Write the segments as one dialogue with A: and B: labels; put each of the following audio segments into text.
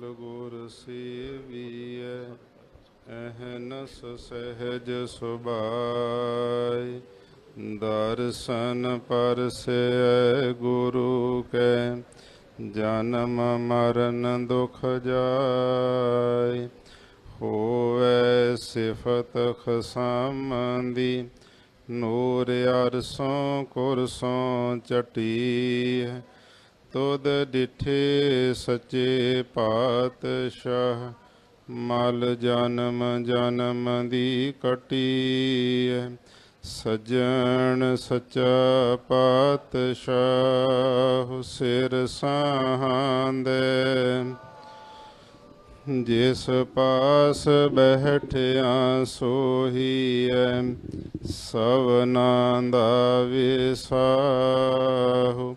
A: ਗੁਰ ਸੇਵੀਐ ਅਹਨਸ ਸਹਿਜ ਸੁਭਾਈ ਦਰਸ਼ਨ ਪਰਸੈ ਗੁਰੂ ਕੈ, ਜਨਮ ਮਰਨ ਦੁਖ ਜਾਏ ਹੋਵੇ ਸਿਫਤ ਖਸਮੰਦੀ, ਨੂਰ ਅਰਸੋਂ ਕੁਰਸੋਂ ਚਟੀ ਤੁਧ ਡਿਠੇ ਸੱਚੇ ਪਾਤਸ਼ਾਹ, ਮਲ ਜਨਮ ਜਨਮ ਦੀ ਕਟੀ ਸਜਣ ਸੱਚਾ ਪਾਤਸ਼ਾਹ, ਸਿਰ ਸਾਹਾਂਦੇ। ਜਿਸ ਪਾਸ ਬਹਿਠਿਆ ਸੋਹੀਐ ਸਵਨਾਂ ਦਾ ਵਿਸਾਹੂ।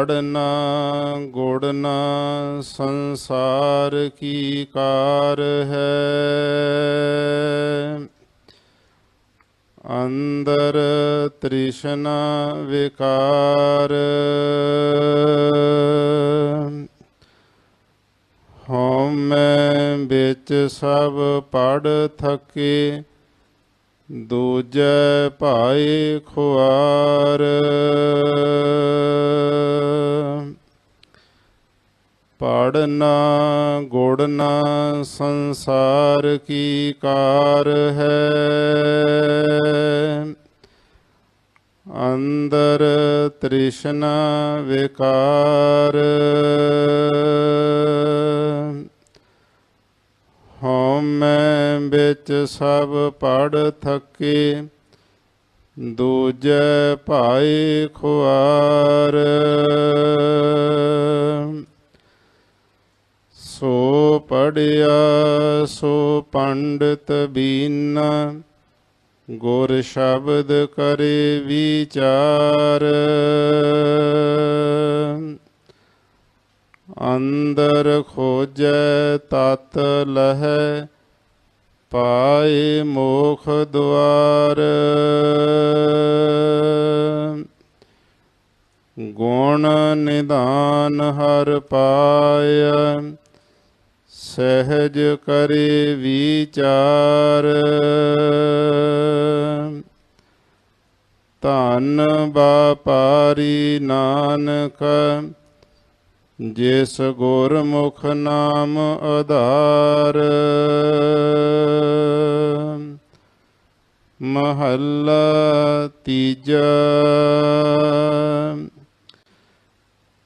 A: ਪੜਨਾ ਗੁੜਨਾ ਸੰਸਾਰ ਕੀ ਕਾਰ ਹੈ? ਅੰਦਰ ਤ੍ਰਿਸ਼ਨਾ ਵਿਕਾਰ। ਹਉਮੈ ਵਿੱਚ ਸਭ ਪੜ ਥਕੇ ਦੂਜੈ ਭਾਈ ਖੁਆਰ। ਪੜਨਾ ਗੁੜਨਾ ਸੰਸਾਰ ਕੀ ਕਾਰ ਹੈ? ਅੰਦਰ ਤ੍ਰਿਸ਼ਨਾ ਵਿਕਾਰ। ਹਉਮੈ ਵਿੱਚ ਸਭ ਪੜ ਥੱਕੇ, ਦੂਜੈ ਭਾਈ ਖੁਆਰ। ਸੋ ਪੜਿਆ ਸੋ ਪੰਡਤ ਬੀਨਾ, ਗੁਰ ਸ਼ਬਦ ਕਰੇ ਵਿਚਾਰ। ਅੰਦਰ ਖੋਜੈ ਤਤ ਲਹੈ ਪਾਏ ਮੋਖ ਦੁਆਰ। ਗੁਣ ਨਿਦਾਨ ਹਰ ਪਾਇਆ ਸਹਿਜ ਕਰੇ ਵਿਚਾਰ। ਧਨ ਬਾਪਾਰੀ ਨਾਨਕ ਜਿਸ ਗੁਰਮੁਖ ਨਾਮ ਆਧਾਰ, ਮਹੱਲਾ ਤੀਜਾ,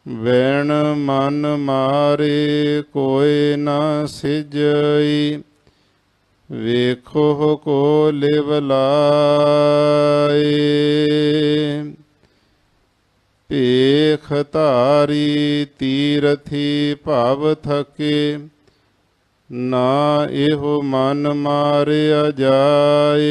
A: ਵੈਣ ਮਨ ਮਾਰੇ ਕੋਈ ਨਾ ਸਿਜਈ, ਵੇਖੋ ਕੋ ਲਿਵ ਲਾਏ। ਭੇਖ ਧਾਰੀ ਤੀਰਥੀ ਭਵ ਥਕੇ, ਨਾ ਇਹੋ ਮਨ ਮਾਰਿਆ ਜਾਏ।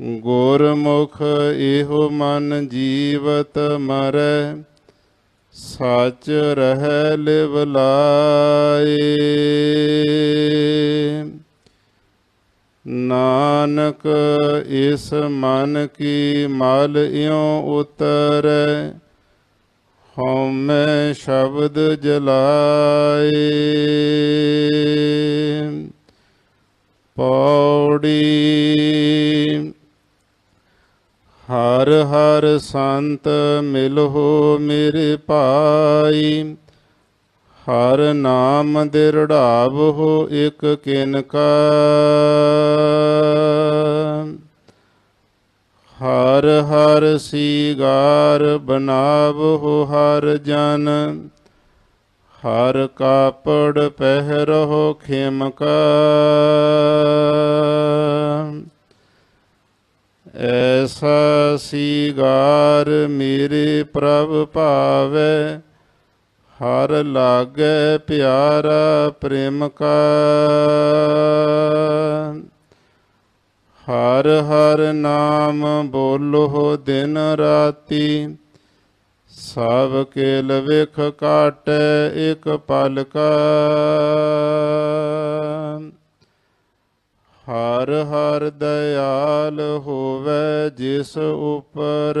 A: ਗੁਰਮੁਖ ਇਹੋ ਮਨ ਜੀਵਤ ਮਰੈ, ਸਚ ਰਹਿ ਲਿਵ ਲਾਏ। ਨਾਨਕ, ਇਸ ਮਨ ਕੀ ਮਲ ਇਉ ਉਤਰੈ? ਹਉਮੈ ਸ਼ਬਦ ਜਲਾਏ। ਪੌੜੀ ਹਰ ਹਰ ਸੰਤ ਮਿਲੋ ਮੇਰੇ ਭਾਈ। ਹਰ ਨਾਮ ਦੇ ਰੜਾਵ ਹੋ ਇਕ ਕਿਨਕਾ ਹਰ ਹਰ ਸੀਗਾਰ ਬਨਾਵਹੁ ਹਰ ਜਨ। ਹਰ ਕਾਪੜ ਪਹਿਰਹੁ ਖਿਮਕਾ ਐਸਾ ਸੀਗਾਰ ਮੇਰੇ ਪ੍ਰਭ ਭਾਵੈ ਹਰ ਲਾਗੈ ਪਿਆਰਾ ਪ੍ਰੇਮ ਕਾ ਹਰ ਹਰ ਨਾਮ ਬੋਲੋ ਦਿਨ ਰਾਤੀ। ਸਭ ਕੇ ਵੇਖ ਕਾਟੈ, ਇਕ ਪਲ ਕਾ ਹਰ ਹਰ ਦਇਆਲ ਹੋਵੇ ਜਿਸ ਉਪਰ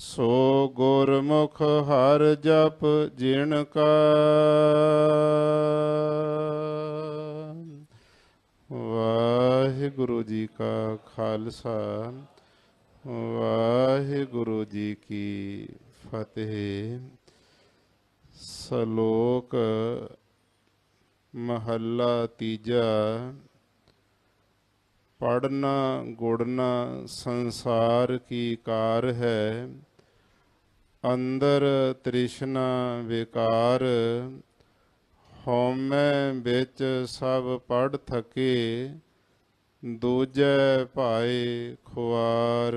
A: ਸੋ ਗੁਰਮੁਖ ਹਰ ਜਪ ਜਿਣ ਕਾ। ਵਾਹਿਗੁਰੂ ਜੀ ਕਾ ਖਾਲਸਾ, ਵਾਹਿਗੁਰੂ ਜੀ ਕੀ ਫਤਿਹ। ਸ਼ਲੋਕ ਮਹੱਲਾ ਤੀਜਾ ਪੜਨਾ ਗੁੜਨਾ ਸੰਸਾਰ ਕੀ ਕਾਰ ਹੈ? ਅੰਦਰ ਤ੍ਰਿਸ਼ਨਾ ਵਿਕਾਰ ਹਉਮੈ ਵਿੱਚ ਸਭ ਪੜ ਥਕੇ ਦੂਜੈ ਭਾਏ ਖੁਆਰ।